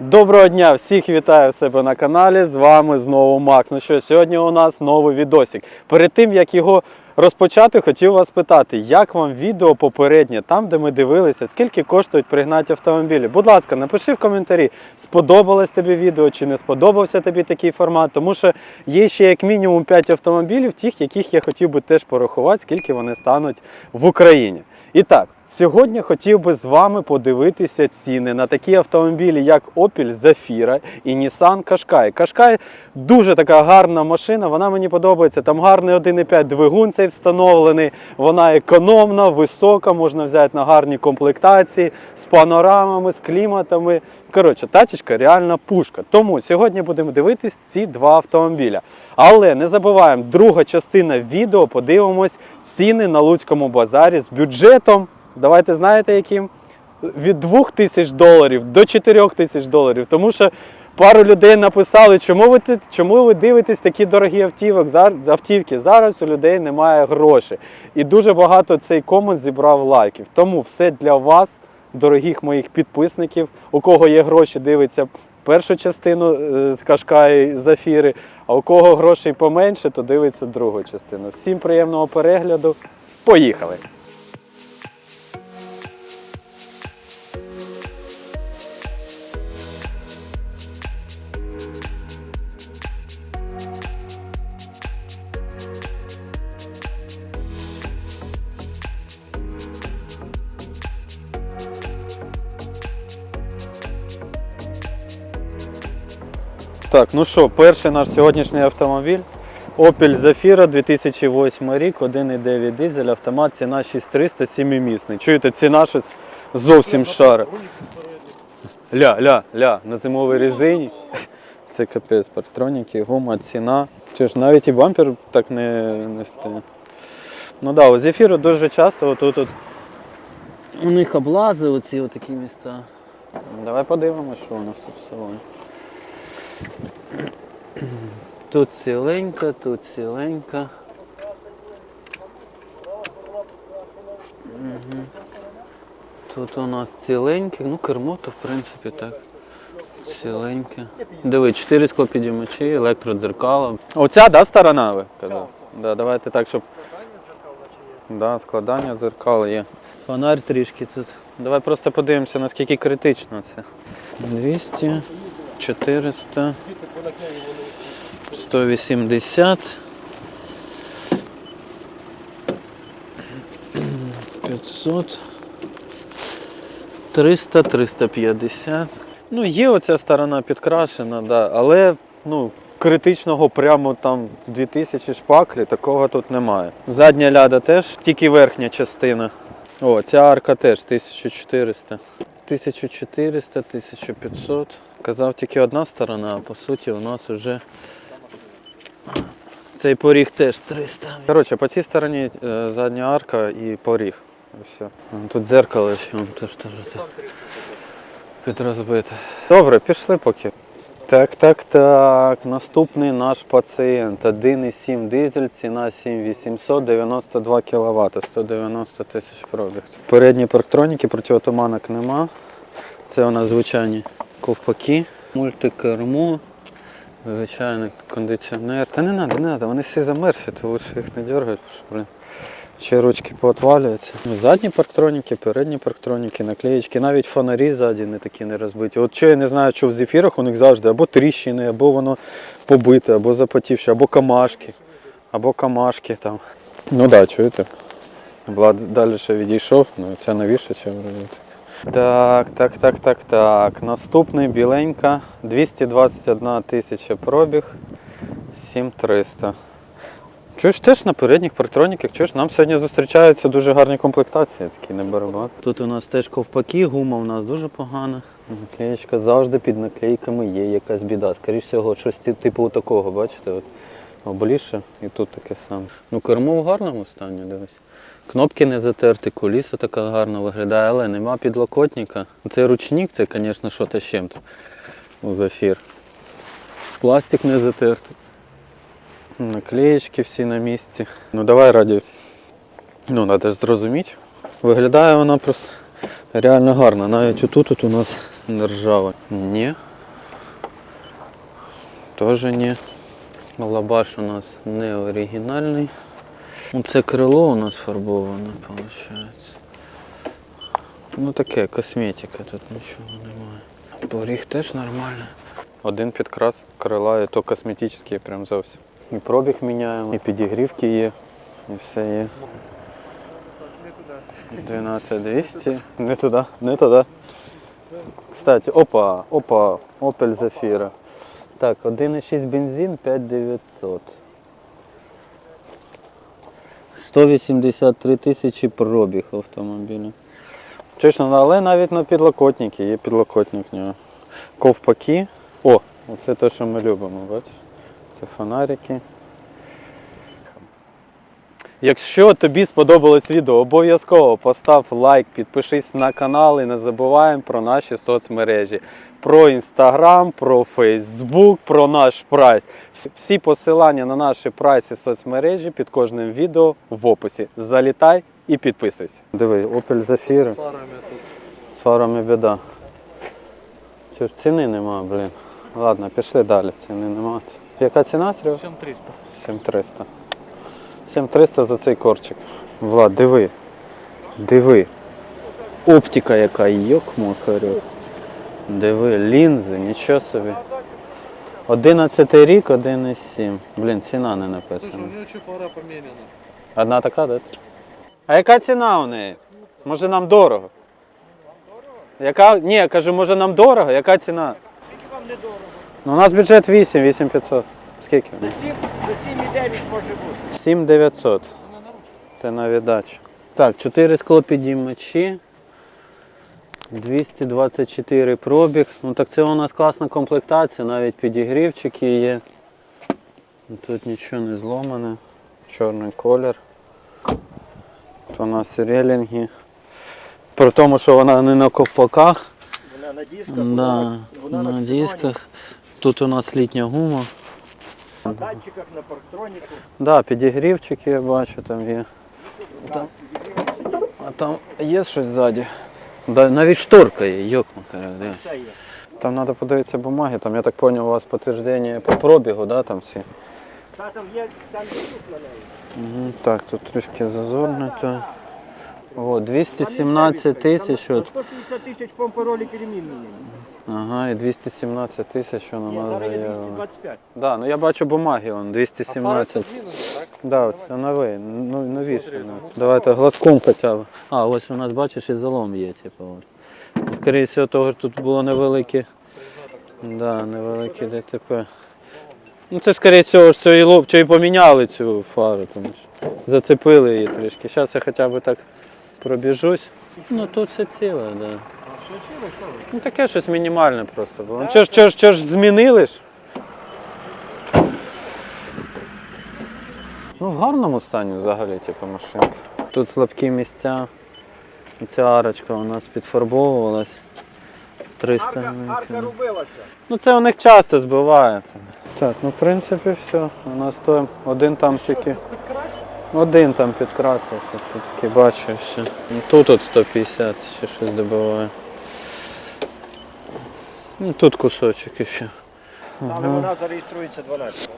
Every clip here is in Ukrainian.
Доброго дня! Всіх вітаю в себе на каналі. З вами знову Макс. Ну що, сьогодні у нас новий відосик. Перед тим як його розпочати, хотів вас питати, як вам відео попереднє, там де ми дивилися, скільки коштують пригнаті автомобілі. Будь ласка, напиши в коментарі, сподобалось тобі відео чи не сподобався тобі такий формат, тому що є ще як мінімум 5 автомобілів, тих, яких я хотів би теж порахувати, скільки вони стануть в Україні. І так. Сьогодні хотів би з вами подивитися ціни на такі автомобілі, як Opel Zafira і Nissan Qashqai. Qashqai дуже така гарна машина, вона мені подобається. Там гарний 1,5 двигун цей встановлений, вона економна, висока, можна взяти на гарні комплектації з панорамами, з кліматами. Коротше, тачечка реальна пушка. Тому сьогодні будемо дивитись ці два автомобіля. Але не забуваємо, друга частина відео подивимось ціни на Луцькому базарі з бюджетом. Давайте знаєте, яким? Від 2 тисяч доларів до 4 тисяч доларів. Тому що пару людей написали, чому ви, чому ви дивитесь такі дорогі автівок, автівки. Зараз у людей немає грошей. І дуже багато цей комент зібрав лайків. Тому все для вас, дорогих моїх підписників, у кого є гроші, дивиться першу частину е, з Кашкай Зафіри, а у кого грошей поменше, то дивиться другу частину. Всім приємного перегляду. Поїхали! Так, ну що, перший наш сьогоднішній автомобіль. Opel Zafira 2008 рік, 1,9 дизель, автомат, ціна 6300, 7-місний. Чуєте, ціна щось зовсім шара. Ля, ля, ля, на зимовій резині. Це капець, парктроніки, гума, ціна. Чи ж навіть і бампер так не, не стає. Ну так, да, у Zafira дуже часто отут от у них облази, оці отакі міста. Давай подивимося, що у нас тут в салоні. Тут ціленька, тут ціленька. Тут у нас ціленьке, ну кермо то в принципі так. Ціленьке. Диви, чотири склопідіймачі, електродзеркала. Оця, да, сторона ви казав? Да, давайте так, щоб. Да, складання дзеркал є. Фонарь трішки тут. Давай просто подивимося, наскільки критично це. 200, 400, 180, 500, 300, 350. Ну, є оця сторона підкрашена, да, але ну, критичного прямо там 2000 шпаклі, такого тут немає. Задня ляда теж, тільки верхня частина. О, ця арка теж 1400. 1400, 1500. Казав тільки одна сторона, а по суті у нас вже цей поріг теж 300. Коротше, по цій стороні е, задня арка і поріг. І все. Тут дзеркало ще теж теж підрозбите. Добре, пішли поки. Так, так, так. Наступний наш пацієнт. 1,7 дизель, ціна 7800, 92 кВт, 190 тисяч пробіг. Передні парктроніки, протиотуманок нема. Це у нас звичайні ковпаки, мультикермо, звичайний кондиціонер. Та не треба, не треба, вони всі замерзші, то лише їх не дергають, що, блін, ще ручки поотвалюються. Задні парктроніки, передні парктроніки, наклеїчки, навіть фонарі ззаді не такі не розбиті. От що я не знаю, що в зефірах у них завжди або тріщини, або воно побите, або запотівше, або камашки, або камашки там. Ну так, да, чуєте? Влад далі ще відійшов, ну це новіше, чим вроде. Так, так, так, так, так. Наступний біленька. 221 тисяча пробіг. 7300. Чуєш теж на передніх парктроніках, чуєш, нам сьогодні зустрічаються дуже гарні комплектації, такі не барабан. Тут у нас теж ковпаки, гума у нас дуже погана. Наклеєчка завжди під наклейками є якась біда. Скоріше всього, щось типу такого, бачите? От. Обліше і тут таке саме. Ну, кермо в гарному стані, дивись. Кнопки не затерті, коліса така гарно виглядає, але нема підлокотника. Цей ручник, це, звісно, що то з чим-то. У зафір. Пластик не затертий. Наклеєчки всі на місці. Ну давай раді. Ну, треба зрозуміти. Виглядає вона просто реально гарно. Навіть отут от у нас не ржава. Ні, теж ні. Лабаш у нас не оригінальний. Ну, Це крило у нас фарбоване, виходить. Ну таке, косметика, тут нічого немає. Поріг теж нормальний. Один підкрас крила, і то косметичний прям зовсім. І пробіг міняємо, і підігрівки є, і все є. 12200. Не туди, не туди. Кстати, опа, опа, Opel Zafira. Так, 1,6 бензин, 5900. 183 тисячі пробіг автомобіля. Точно, але навіть на підлокотники, є підлокотник в нього. Ковпаки. О, це те, що ми любимо, бачиш? Це фонарики. Якщо тобі сподобалось відео, обов'язково постав лайк, підпишись на канал і не забуваємо про наші соцмережі. Про інстаграм, про Фейсбук, про наш прайс. Всі- посилання на наші прайс і соцмережі під кожним відео в описі. Залітай і підписуйся. Диви, Opel Zafira. З фарами біда. Що ж ціни нема, блін. Ладно, пішли далі, ціни нема. Яка ціна, Серега? 7300. 7300. 7300 за цей корчик. Влад, диви. Диви. Оптика яка, йок макарю. Диви, лінзи, нічого собі. 11 рік, 1,7. Блін, ціна не Слушай, написана. у. Одна така, да? А яка ціна у неї? Може нам дорого? Яка? Ні, я кажу, може нам дорого? Яка ціна? Скільки вам не дорого? Ну, у нас бюджет 8, 8500. Скільки? За 7, за 7,9 може бути. 7900. Це на віддачу. Так, 4 склопідіймачі. 224 пробіг. Ну так це у нас класна комплектація, навіть підігрівчики є. Тут нічого не зломане. Чорний колір. Тут у нас релінги. При тому, що вона не на ковпаках. Вона на дисках, Да, вона, вона на на дисках. Тут у нас літня гума. На датчиках, на парктроніку. Да, підігрівчики я бачу, там є. Там, а там є щось ззаді. Да, навіть шторка є, йок макаря, де. Є. Там треба подивитися бумаги, там я так зрозумів, у вас підтвердження по пробігу, да, там всі. Та там є, там є тут на неї. Угу, так, тут трішки зазорно. То. О, 217 тисяч. От. 150 тисяч помпоролі ремінь. Ага, і 217 тисяч воно Ні, нас заявлено. 225. Да, ну я бачу бумаги, он 217. змінені, так? Да, це новий, ну, новіше. Давайте глазком хоча б. А, ось у нас бачиш і залом є, типу. От. Скоріше всього, того, що тут було невелике. Да, невелике ДТП. Ну це скоріше всього, що і лоб, що і поміняли цю фару, тому що зацепили її трішки. Зараз я хоча б так пробіжусь. Ну тут все ціле, так. Да. Ну таке щось мінімальне просто було. Ну, чого ж, чого ж, чого ж змінили ж? Ну, в гарному стані взагалі, типу, машинка. Тут слабкі місця. Ця арочка у нас підфарбовувалась. 300 Арка, арка робилася. Ну це у них часто збиває. Так, ну в принципі все. У нас то один там тільки. Один там підкрасився, що таке бачу все. Ну, тут от 150 ще щось добиває. Ну, тут кусочок іще. Але вона зареєструється 12.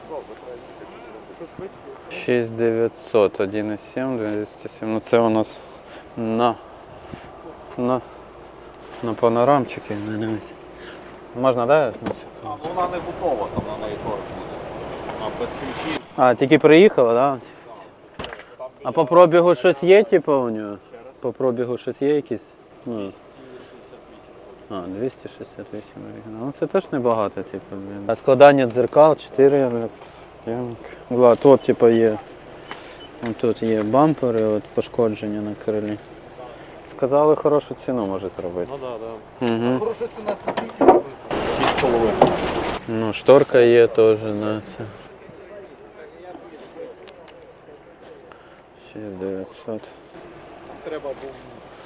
6900, 1,7, 207. Ну це у нас на, на, на панорамчики. дивись. Можна, да? Вона не готова, там на неї торг буде. Вона без ключів. А, тільки приїхала, так? Да? А по пробігу щось є, типу, у нього? По пробігу щось є якісь? Ну. А, 268 оригінал. Ну це теж небагато, типу. блін. А складання дзеркал 4 електроскопійок. Тут, типу, є. Тут є бампери, от пошкодження на крилі. Сказали, хорошу ціну можете робити. Ну да, да. Угу. Хороша ціна це скільки? Ну, шторка є теж на це. 6900. Треба був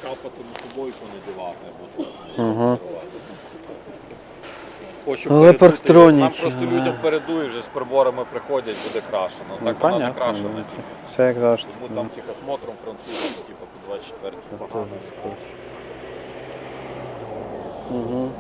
капати на собойку. Бо Ага. хочу Але парктроніки, Нам просто людям передуєш, вже з приборами приходять, буде крашено. Ну, Так вона не крашена. ну, Все як завжди. Тому там тихосмотром французьким, типу по 24 Угу.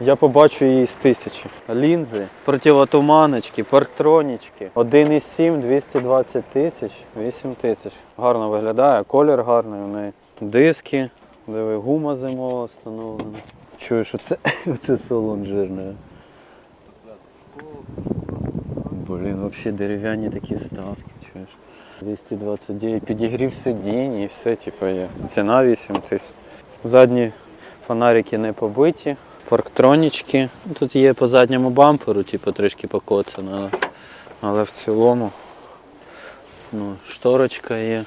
Я побачу її з тисячі. Лінзи, противотуманочки, парктронічки. 1,7, 220 тисяч, 8 тисяч. Гарно виглядає, колір гарний у неї. Диски, диви, гума зимова встановлена. Чуєш, оце, оце салон жирний. Блін, взагалі дерев'яні такі вставки, чуєш. 229, підігрів сидінь і все, типу, є. Ціна 8 тисяч. Задні фонарики не побиті, парктронічки. Тут є по задньому бамперу, типу, трішки покоцано, але, але в цілому ну, шторочка є.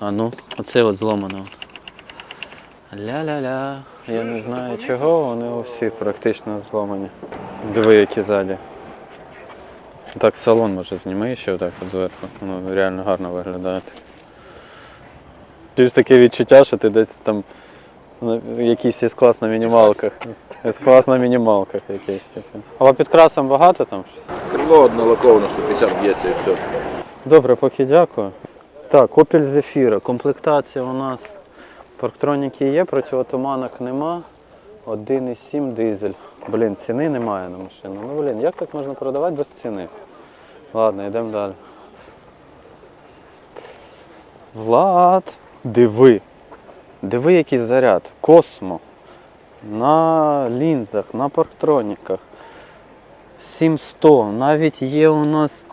А ну, оце от зломано. Ля-ля-ля. Я не знаю чого, вони усі практично зломані. Диви, які ззаді. Так салон може зніми ще отак от зверху. Воно реально гарно виглядає. Чуєш таке відчуття, що ти десь там на якийсь із-клас на мінімалках. Із-клас на мінімалках якийсь. типу. А по підкрасам багато там щось? Крило одне лаковано, 150 б'ється і все. Добре, поки дякую. Так, Opel Zafira. Комплектація у нас. Парктроніки є, противотуманок нема. 1,7 дизель. Блін, ціни немає на машину. Ну блін, як так можна продавати без ціни? Ладно, йдемо далі. Влад, диви. Диви, який заряд. Космо. На лінзах, на парктроніках. 700. Навіть є у нас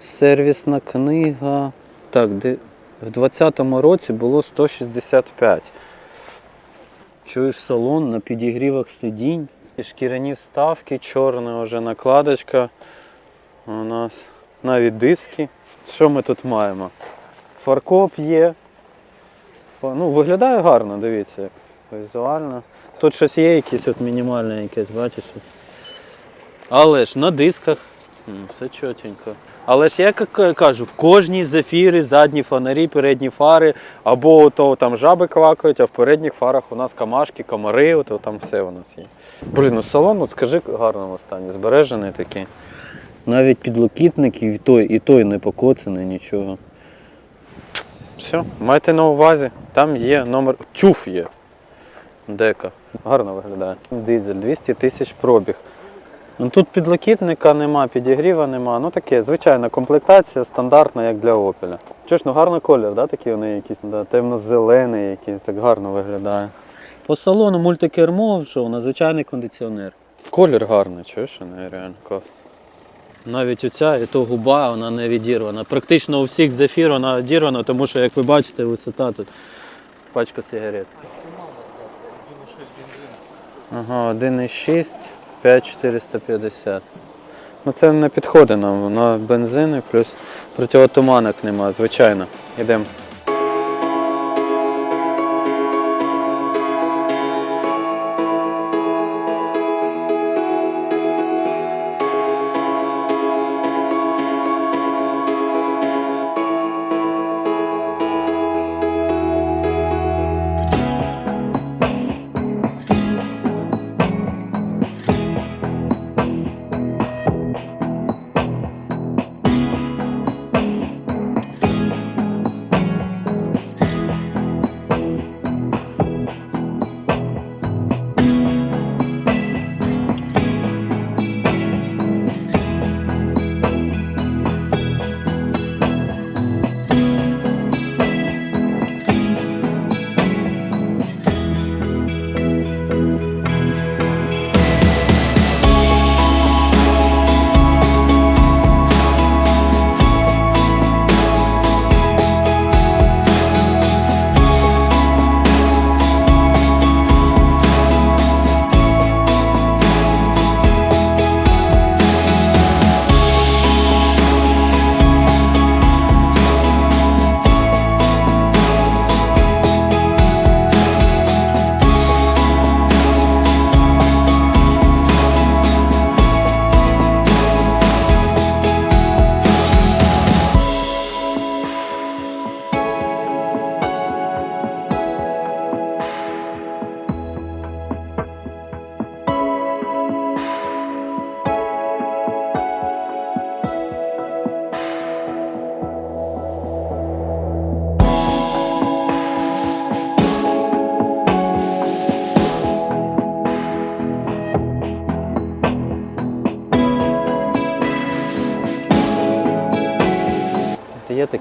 сервісна книга. Так, де в 20-му році було 165. Чуєш салон на підігрівах сидінь. І шкіряні вставки, чорна вже накладочка. У нас навіть диски. Що ми тут маємо? Фаркоп є. Ну, виглядає гарно, дивіться. Візуально. Тут щось є, якесь от мінімальне якесь, бачиш. Але ж на дисках все чотенько. Але ж я кажу, в кожній зефірі задні фонарі, передні фари, або то там жаби квакають, а в передніх фарах у нас камашки, комари, то там все у нас є. Блін, ну салон, от скажи гарному стані, збережений такий. Навіть підлокітники, і той, і той не покоцаний, нічого. Все, майте на увазі, там є номер. Тюф є. Дека. Гарно виглядає. Дизель, 200 тисяч пробіг. Тут підлокітника нема, підігріва нема. Ну таке, звичайна комплектація, стандартна, як для Opel. Чуєш, ну гарний колір, да? такий вони якийсь, да? темно-зелений, якийсь, так гарно виглядає. По салону мультикермо, що нас звичайний кондиціонер. Колір гарний, чуєш, вона реально класно. Навіть оця і то губа, вона не відірвана. Практично у всіх зефір вона відірвана, тому що, як ви бачите, висота тут пачка сигарет. Ага, 1,6, 5,450. Ну це не підходить нам, воно бензини плюс противотуманок нема, звичайно. Йдемо.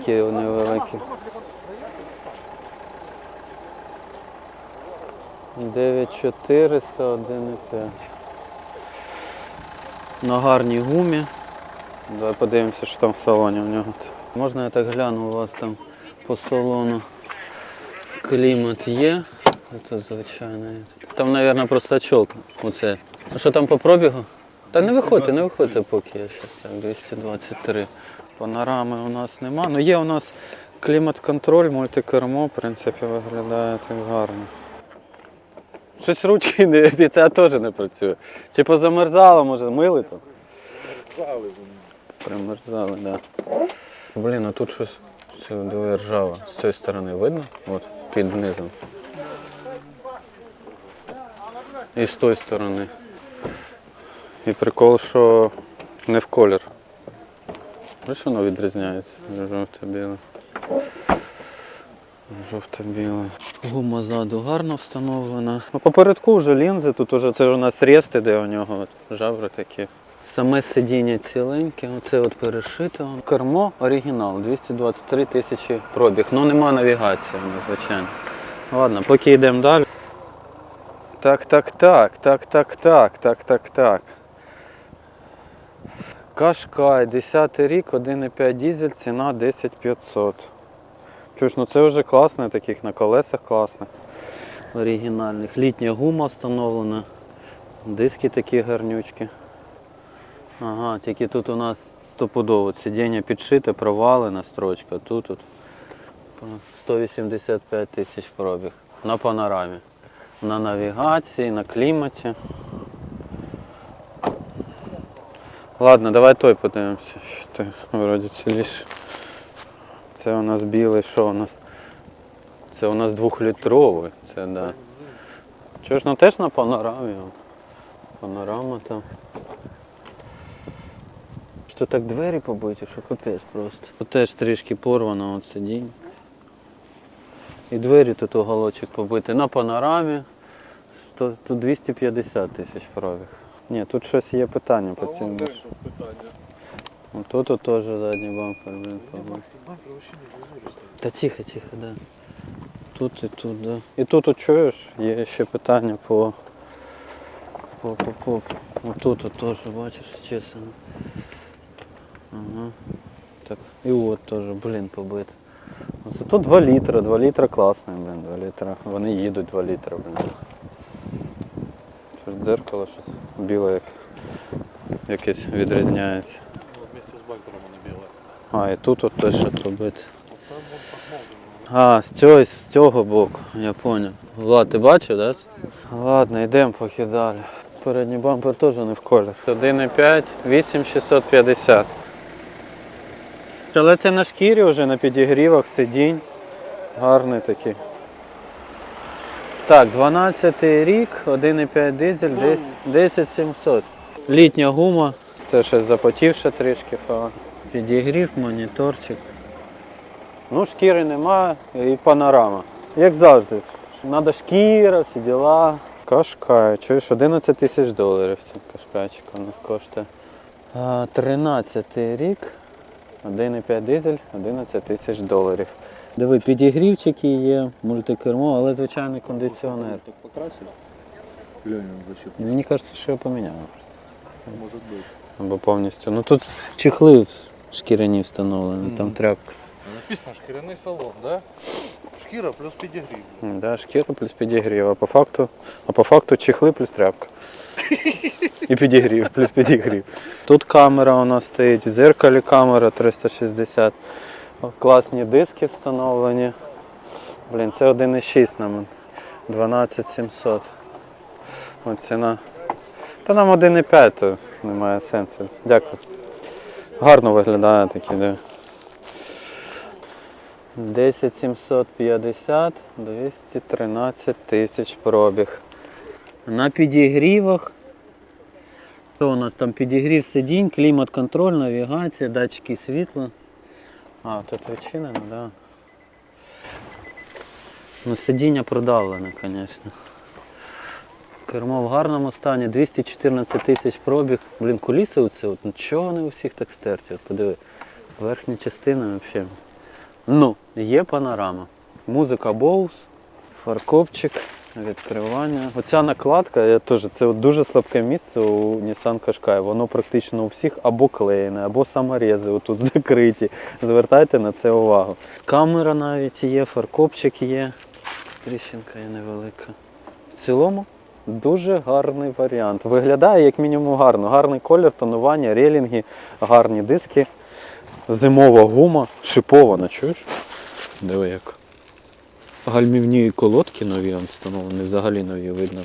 Такі невеликі. 9400, 1,5. На гарній гумі. Давай подивимося, що там в салоні у нього. Можна я так гляну, у вас там по салону клімат є. Це звичайно. Там, мабуть, просто чолка. Оце. А що там по пробігу? Та не виходьте, не виходьте поки я щас так. 223. Панорами у нас нема. Ну є у нас клімат-контроль, мультикермо, в принципі, виглядає так гарно. Щось ручки не, це теж не працює. Чи позамерзало, може, мили там? Зали вони. Примерзали, так. Да. Блін, а тут щось все диви, ржава. З цієї сторони видно? От, під низом. І з тої сторони. І прикол, що не в колір. Бачиш, воно відрізняється. Жовте-біле. Жовто-біле. Гума ззаду гарно встановлена. Ну, попередку вже лінзи, тут уже це у нас рести, де у нього от, жабри такі. Саме сидіння ціленьке, оце от перешито. Кермо оригінал, 223 тисячі пробіг. Ну нема навігації, ну, звичайно. Ладно, поки йдемо далі. Так, так, так, так, так, так, так, так, так. Кашкай, 10 рік, 1,5 дізель, ціна 10500. Чуєш, ну це вже класно, таких на колесах класних. Оригінальних. Літня гума встановлена. Диски такі гарнючки. Ага, тільки тут у нас стопудово сидіння підшите, провалена строчка. Тут от 185 тисяч пробіг. На панорамі. На навігації, на кліматі. Ладно, давай той подивимося. Що той вроді ціліше. Це у нас білий, що у нас? Це у нас двохлітровий. Це да. Чого ж ну теж на панорамі? Панорама там. Що так двері побиті, що капець просто. Тут теж трішки порвано от сидінь. І двері тут уголочок побитий. На панорамі 100, тут 250 тисяч пробіг. Ні, тут щось є питання по цим. Теж питання. Тут теж задній бампер, не зазоришь. Та тихо, тихо, да. Тут і тут, да. І тут от чуєш, є ще питання по. По, по, по. Отут от теж, бачиш, чесно. Ага. Так. І от теж, блін, побит. Зато 2 літра, 2 літра класний, блін, 2 літра. Вони їдуть 2 літра, блін. Щось дзеркало, щось біле як, якесь відрізняється. Вместе с бампером она белая. А, і тут от теж що похмал. А, з цього, з цього боку, я зрозумів. Влад, ти бачив, так? Да? Ладно, йдемо поки далі. Передній бампер теж не в колір. 1,5, 8650. Але це на шкірі вже на підігрівах сидінь. Гарний такий. Так, 12 рік, 1,5 дизель, 10700. Літня гума, це ще запотівше трішки. Підігрів, моніторчик. Ну, шкіри нема і панорама. Як завжди. Надо шкіра, всі діла. Кашкай. Чуєш, 11 тисяч доларів цей кашкайчик у нас коштує. 13 рік. 1,5 дизель, 11 тисяч доларів. Диви, підігрівчики є, мультикермо, але звичайний кондиціонер. Так покрасили? Мені кажеться, що я поміняв. Может быть. Або повністю. Ну тут чехли шкіряні встановлені, там тряпка. Написано шкиряный салон, да? Шкира плюс педигри. Да, шкіра плюс підігрів, а по факту, а по факту чехли плюс тряпка. І підігрів, плюс підігрів. Тут камера у нас стоїть, в зеркалі камера 360. О, Класні диски встановлені. Блін, це 1,6 нам. 12700. От ціна. Та нам 1,5, то немає сенсу. Дякую. Гарно виглядає такі, де. 10750, 213 тисяч пробіг. На підігрівах. Що у нас там підігрів сидінь, клімат-контроль, навігація, датчики світла. А, тут відчинено, так. Да. Ну, сидіння продавлене, звісно. Кермо в гарному стані, 214 тисяч пробіг. Блін, куліси оце, от, ну чого вони у всіх так стерті? От подиви. Верхня частина взагалі Ну, є панорама. Музика Боус, фаркопчик, відкривання. Оця накладка, я теж, це дуже слабке місце у Nissan Qashqai. Воно практично у всіх або клеєне, або саморези отут закриті. Звертайте на це увагу. Камера навіть є, фаркопчик є. Тріщинка є невелика. В цілому дуже гарний варіант. Виглядає як мінімум гарно. Гарний колір, тонування, релінги, гарні диски. Зимова гума, шипована, чуєш? Диви як. Гальмівні колодки нові он встановлені, взагалі нові видно.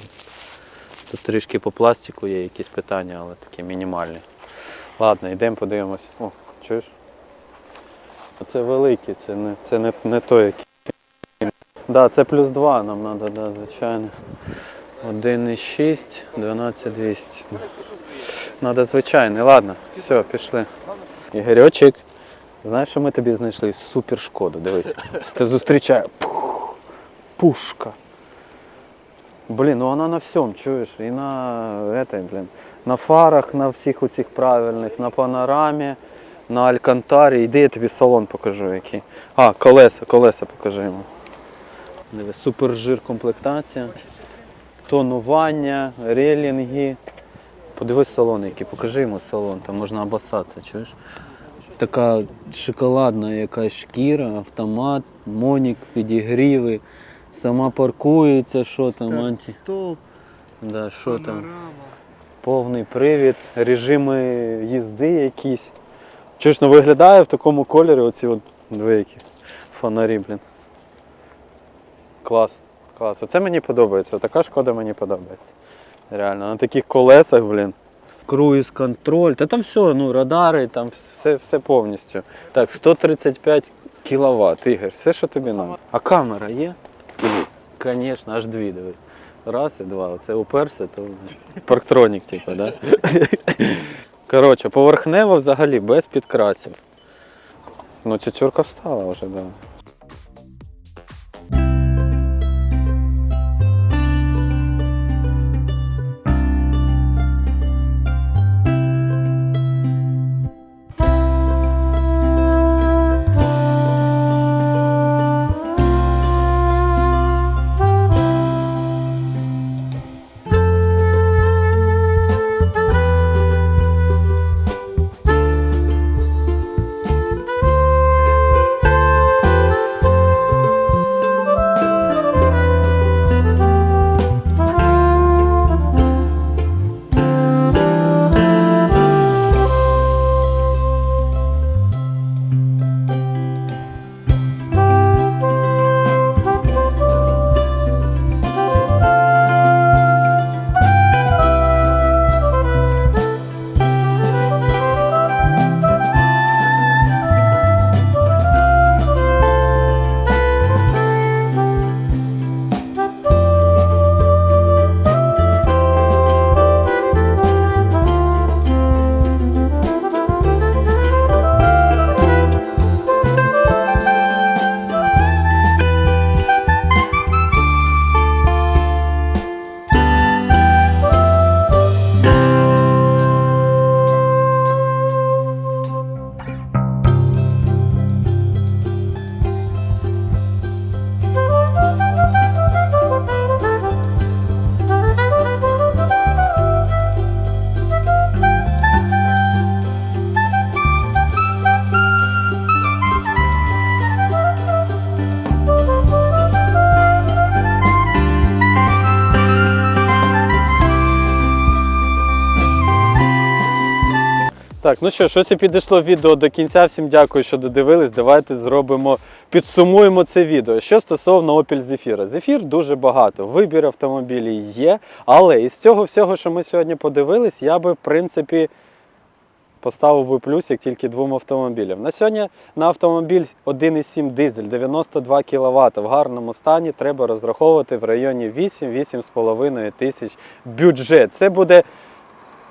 Тут трішки по пластику є якісь питання, але такі мінімальні. Ладно, йдемо подивимось. О, чуєш? Оце великий, це не, це не, не той, який. Да, це плюс 2 нам треба, да, звичайно. 1,6, 12200. Надо звичайний. Ладно, все, пішли. Ігорьочек, знаєш, що ми тобі знайшли? Супер шкоду. Дивись. Пух, Пушка. Блін, ну вона на всьому, чуєш? І на этой, блін, на фарах, на всіх оцих правильних, на панорамі, на алькантарі. Іди я тобі салон покажу який. А, колеса, колеса покажи йому. Диви, супер жир комплектація, тонування, релінги. Подивись салон, який, покажи йому салон, там можна обоссатися, чуєш? Така шоколадна якась шкіра, автомат, монік, підігріви, сама паркується, що там, анті. Стоп, Да, що там? Повний привід, режими їзди якісь. Чуєш, ну виглядає в такому кольорі оці от двійки. Фонарі, блін. Клас. Клас. Оце мені подобається. Така шкода мені подобається. Реально, на таких колесах, блін. Круїз контроль. Та там все, ну, радари, там все, все повністю. Так, 135 кВт, Ігор, все, що тобі треба. А камера є? Звісно, аж дві дивись. Раз і два. Оце уперся, то парктронік, типу, да? Коротше, поверхнево взагалі без підкрасів. Ну, цюцюрка встала вже. Да. Так, ну що, щось і підійшло відео до кінця. Всім дякую, що додивились. Давайте зробимо, підсумуємо це відео. Що стосовно Opel Zafira. Zafir дуже багато. Вибір автомобілів є, але із цього всього, що ми сьогодні подивились, я би в принципі поставив би плюсик тільки двом автомобілям. На сьогодні на автомобіль 1,7 дизель 92 кВт в гарному стані треба розраховувати в районі 8-8,5 тисяч бюджет. Це буде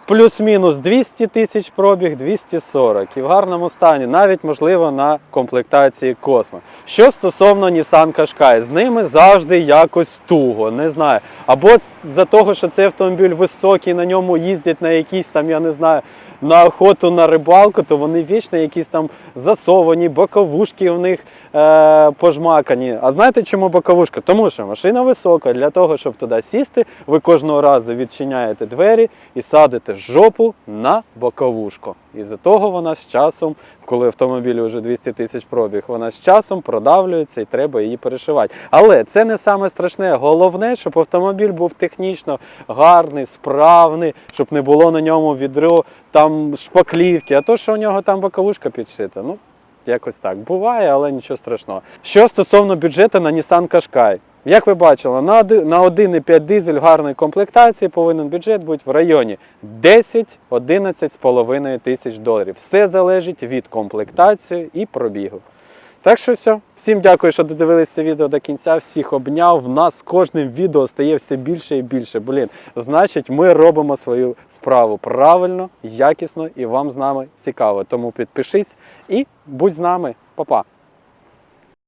плюс-мінус 200 тисяч пробіг, 240. І в гарному стані, навіть можливо на комплектації Космо. Що стосовно Nissan Qashqai, з ними завжди якось туго, не знаю. Або з-за того, що цей автомобіль високий, на ньому їздять на якісь там, я не знаю, на охоту на рибалку, то вони вічно якісь там засовані, боковушки в них е, пожмакані. А знаєте чому боковушка? Тому що машина висока. Для того, щоб туди сісти, ви кожного разу відчиняєте двері і садите жопу на боковушку. І за того вона з часом, коли автомобілі вже 200 тисяч пробіг, вона з часом продавлюється і треба її перешивати. Але це не саме страшне. Головне, щоб автомобіль був технічно гарний, справний, щоб не було на ньому відро там шпаклівки, а то, що у нього там боковушка підшита. Ну, якось так буває, але нічого страшного. Що стосовно бюджету на Nissan Qashqai. Як ви бачили, на 1,5 дизель гарної комплектації повинен бюджет бути в районі 10-11,5 тисяч доларів. Все залежить від комплектації і пробігу. Так що все. Всім дякую, що додивилися це відео до кінця. Всіх обняв. В нас з кожним відео стає все більше і більше. Блін, значить, ми робимо свою справу правильно, якісно і вам з нами цікаво. Тому підпишись і будь з нами. Па-па.